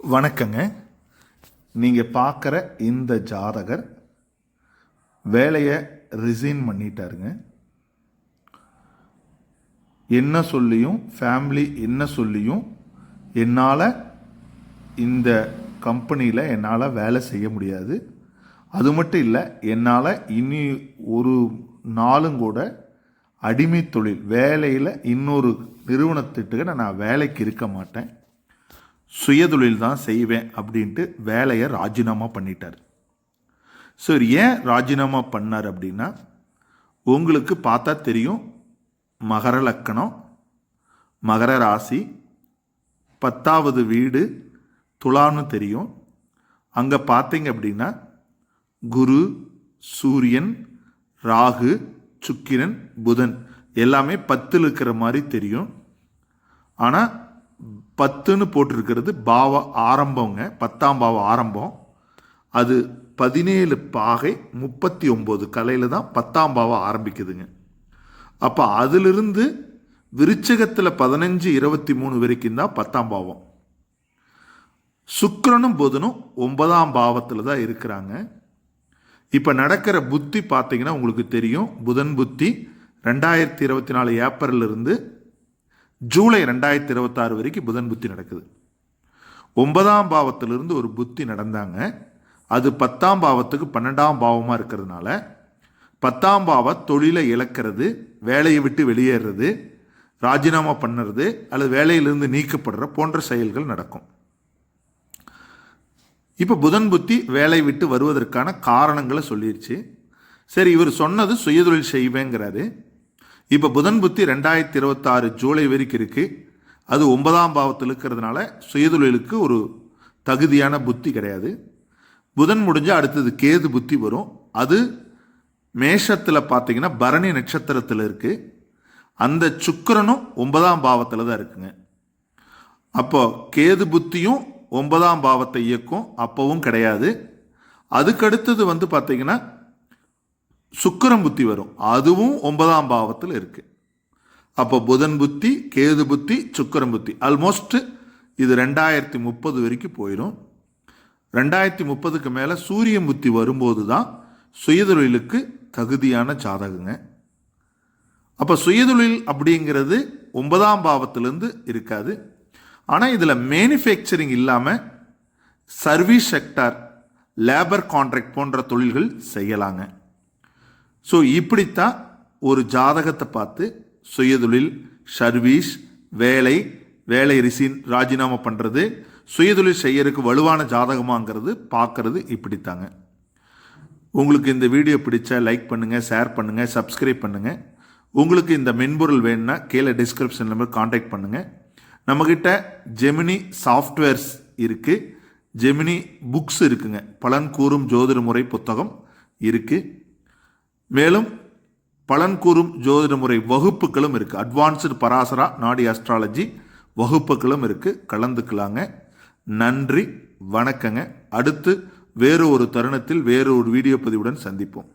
வணக்கங்க. நீங்கள் பார்க்குற இந்த ஜாதகர் வேலையை ரிசைன் பண்ணிட்டாருங்க. என்ன சொல்லியும் ஃபேமிலி என்ன சொல்லியும் என்னால் இந்த கம்பெனியில் என்னால் வேலை செய்ய முடியாது. அது மட்டும் இல்லை என்னால் இனி ஒரு நாளும் கூட அடிமை தொழில் வேலையில் இன்னொரு நிறுவனத்திட்டுக்கு நான் வேலைக்கு இருக்க மாட்டேன். சுயதொழில் தான் செய்வேன் அப்படின்ட்டு வேலையை ராஜினாமா பண்ணிட்டார். சரி ஏன் ராஜினாமா பண்ணார் அப்படின்னா உங்களுக்கு பார்த்தா தெரியும் மகர லக்கணம் மகர ராசி பத்தாவது வீடு துலான்னு தெரியும். அங்கே பார்த்தீங்க அப்படின்னா குரு சூரியன் ராகு சுக்கிரன் புதன் எல்லாமே பத்தில் இருக்கிற மாதிரி தெரியும். ஆனால் பத்துன்னு போட்டிருக்கிறது பாவ ஆரம்பங்க. பத்தாம் பாவ ஆரம்பம். அது பதினேழு பாகை முப்பத்தி ஒம்பது கலையில் தான் பத்தாம் பாவம் ஆரம்பிக்குதுங்க. அப்போ அதிலிருந்து விருச்சகத்தில் பதினஞ்சு இருபத்தி மூணு வரைக்கும் தான் பத்தாம் பாவம். சுக்கரனும் புதனும் ஒன்பதாம் பாவத்தில் தான் இருக்கிறாங்க. இப்போ நடக்கிற புத்தி பார்த்தீங்கன்னா உங்களுக்கு தெரியும். புதன் புத்தி ரெண்டாயிரத்தி இருபத்தி நாலு ஏப்ரல்ல இருந்து ஜூலை ரெண்டாயிரத்தி இருபத்தாறு வரைக்கும் புதன் புத்தி நடக்குது. ஒன்பதாம் பாவத்திலிருந்து ஒரு புத்தி நடந்தாங்க. அது பத்தாம் பாவத்துக்கு பன்னெண்டாம் பாவமாக இருக்கிறதுனால பத்தாம் பாவ தொழிலை இழக்கிறது வேலையை விட்டு வெளியேறது ராஜினாமா பண்ணுறது அல்லது வேலையிலிருந்து நீக்கப்படுற போன்ற செயல்கள் நடக்கும். இப்போ புதன் புத்தி வேலை விட்டு வருவதற்கான காரணங்களை சொல்லிடுச்சு சரி இவர் சொன்னது சுயதொழில் செய்வேங்கிறாரு. இப்போ புதன் புத்தி ரெண்டாயிரத்தி இருபத்தாறு ஜூலை வரைக்கும் இருக்குது அது ஒன்பதாம் பாவத்தில் இருக்கிறதுனால சுயதொழிலுக்கு ஒரு தகுதியான புத்தி கிடையாது. புதன் முடிஞ்சால் அடுத்தது கேது புத்தி வரும். அது மேஷத்தில் பார்த்தீங்கன்னா பரணி நட்சத்திரத்தில் இருக்குது அந்த சுக்கரனும் ஒன்பதாம் பாவத்தில் தான் இருக்குங்க. அப்போ கேது புத்தியும் ஒன்பதாம் பாவத்தை இயக்கும். அப்பவும் கிடையாது. அதுக்கடுத்தது வந்து பார்த்தீங்கன்னா சுக்கரம் புத்தி வரும். அதுவும் ஒன்பதாம் பாவத்தில் இருக்கு. அப்போ புதன் புத்தி கேது புத்தி சுக்கரம் புத்தி. ஆல்மோஸ்ட் இது ரெண்டாயிரத்தி முப்பது வரைக்கும் போயிடும் ரெண்டாயிரத்தி முப்பதுக்கு மேலே சூரியன் புத்தி வரும்போது தான் சுயதொழிலுக்கு தகுதியான ஜாதகங்க. அப்போ சுயதொழில் அப்படிங்கிறது ஒன்பதாம் பாவத்திலேருந்து இருக்காது. ஆனால் இதில் மேனுஃபேக்சரிங் இல்லாமல் சர்வீஸ் செக்டார் லேபர் கான்ட்ராக்ட் போன்ற தொழில்கள் செய்யலாங்க. ஸோ இப்படித்தான் ஒரு ஜாதகத்தை பார்த்து சுயதொழில் சர்வீஸ் வேலை வேலை ரிசின் ராஜினாமா பண்ணுறது சுயதொழில் செய்யறதுக்கு வலுவான ஜாதகமாங்கிறது பார்க்கறது இப்படித்தாங்க. உங்களுக்கு இந்த வீடியோ பிடிச்சா லைக் பண்ணுங்கள் ஷேர் பண்ணுங்கள் சப்ஸ்கிரைப் பண்ணுங்கள் உங்களுக்கு இந்த மென்பொருள் வேணும்னா கீழே டிஸ்கிரிப்ஷன் நம்பர் காண்டாக்ட் பண்ணுங்கள் நம்மக்கிட்ட ஜெமினி சாஃப்ட்வேர்ஸ் இருக்குது ஜெமினி புக்ஸ் இருக்குங்க. பலன் கூறும் ஜோதிட முறை புத்தகம் இருக்குது மேலும் பலன் கூறும் ஜோதிட முறை வகுப்புகளும் இருக்குது அட்வான்ஸ்டு பராசரா நாடி அஸ்ட்ராலஜி வகுப்புகளும் இருக்குது கலந்துக்கலாங்க. நன்றி வணக்கங்க. அடுத்து வேறு ஒரு தருணத்தில் வேறு ஒரு வீடியோ பதிவுடன் சந்திப்போம்.